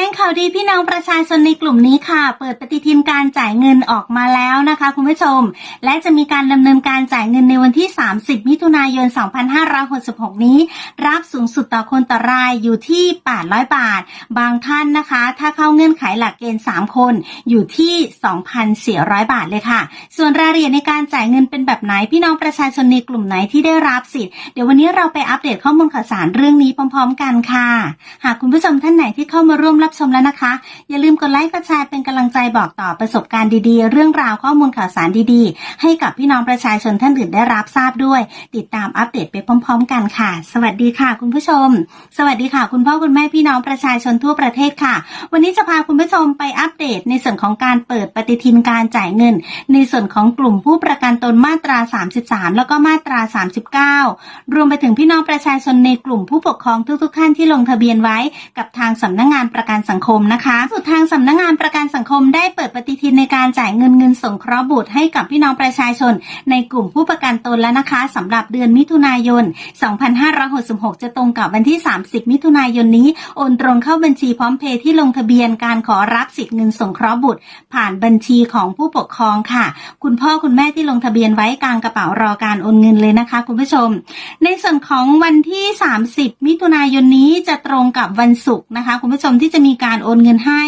จ้งข่าวดีพี่น้องประชาชนในกลุ่มนี้ค่ะ เปิดปฏิทินการจ่ายเงินออกมาแล้วนะคะคุณผู้ชม และจะมีการดำเนินการจ่ายเงินในวันที่ 30 มิถุนายน 2566 นี้ รับสูงสุดต่อคนต่อรายอยู่ที่ 800 บาท บางท่านนะคะ ถ้าเข้าเงื่อนไขหลักเกณฑ์ 3 คนอยู่ที่ 2,400 บาทเลยค่ะ ส่วนรายละเอียดในการจ่ายเงินเป็นแบบไหนพี่น้องประชาชนในกลุ่มไหนที่ได้รับสิทธิ์เดี๋ยววันนี้เราไปอัปเดตข้อมูลข่าวสารเรื่องนี้พร้อม ๆ กันค่ะ หากคุณผู้ชมท่านไหนที่เข้ามาร่วมรับชมแล้วนะคะ อย่าลืมกดไลค์กดแชร์เป็นกำลังใจบอกต่อประสบการณ์ดีๆ เรื่องราวข้อมูลข่าวสารดีๆ ให้กับพี่น้องประชาชนท่านอื่นได้รับทราบด้วย ติดตามอัปเดตไปพร้อม ๆ กันค่ะ สวัสดีค่ะ คุณผู้ชม สวัสดีค่ะ คุณพ่อคุณแม่พี่น้องประชาชนทั่วประเทศค่ะ วันนี้จะพาคุณผู้ชมไปอัปเดตในส่วนของการเปิดปฏิทินการจ่ายเงิน ในส่วนของกลุ่มผู้ประกันตนมาตรา 33 แล้วก็มาตรา 39 รวมไปถึงพี่น้องประชาชนในกลุ่มผู้ปกครองทุกๆท่านที่ลงทะเบียนไว้กับทางสำนักงานประกันสังคมนะคะสุดทางสำนักงานประกันสังคมได้เปิดปฏิทินในการจ่ายเงินเงินสงเคราะห์บุตรให้กับพี่น้องประชาชน ในกลุ่มผู้ประกันตนแล้วนะคะสำหรับเดือนมิถุนายน 2566 จะตรงกับวันที่ 30 มิถุนายนนี้โอนตรงเข้าบัญชีพร้อมเพย์ที่ลงทะเบียนการขอรับสิทธิ์เงินสงเคราะห์บุตร ผ่านบัญชีของผู้ปกครองค่ะ คุณพ่อคุณแม่ที่ลงทะเบียนไว้กลางกระเป๋ารอการโอนเงินเลยนะคะ คุณผู้ชม ในส่วนของวันที่ 30 มิถุนายนนี้จะตรงกับวันศุกร์นะคะ คุณผู้ชมที่จะจะมีการโอนเงินให้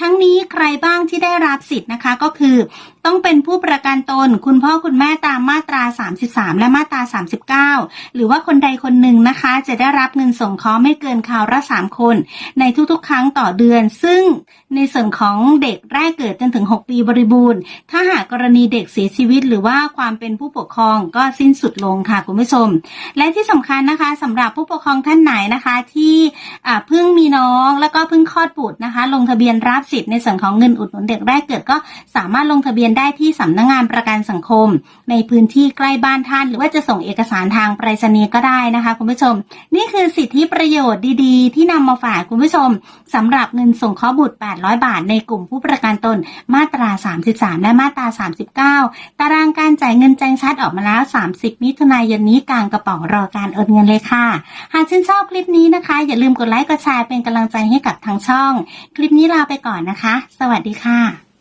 ทั้งนี้ใครบ้างที่ได้รับสิทธิ์นะคะก็คือ ต้องเป็นผู้ประกันตน คุณพ่อคุณแม่ตามมาตรา 33 และมาตรา 39 หรือว่าคนใดคนหนึ่งนะคะ จะได้รับเงินส่งเคราะห์ไม่เกินคราวละ3คน ในทุกๆ ครั้งต่อเดือน ซึ่งในส่วนของเด็กแรกเกิดจนถึง 6 ปีบริบูรณ์ ถ้าหากกรณีเด็กเสียชีวิต หรือว่าความเป็นผู้ปกครองก็สิ้นสุดลงค่ะคุณผู้ชม และที่สำคัญนะคะสำหรับผู้ปกครองท่านไหนนะคะที่เพิ่งมีน้องแล้วก็เพิ่งคลอดบุตรนะคะ ลงทะเบียนรับสิทธิ์ในส่วนของเงินอุดหนุนเด็กแรกเกิดก็สามารถลงทะเบียนได้ที่สำนักงานประกันสังคม ในพื้นที่ใกล้บ้านท่าน หรือว่าจะส่งเอกสารทางไปรษณีย์ก็ได้นะคะ คุณผู้ชม นี่คือสิทธิประโยชน์ดีๆ ที่นำมาฝากคุณผู้ชมสำหรับเงินส่งเคราะห์บุตร 800 บาท ในกลุ่มผู้ประกันตนมาตรา 33 และมาตรา 39 ตารางการจ่ายเงินแจ้งชัดออกมาแล้ว 30 มิถุนายนนี้กลางกระป๋ารอการโอนเงินเลยค่ะ หากชื่นชอบคลิปนี้นะคะ อย่าลืมกดไลค์กดแชร์เป็นกำลังใจให้กับทางช่อง คลิปนี้ลาไปก่อนนะคะ สวัสดีค่ะ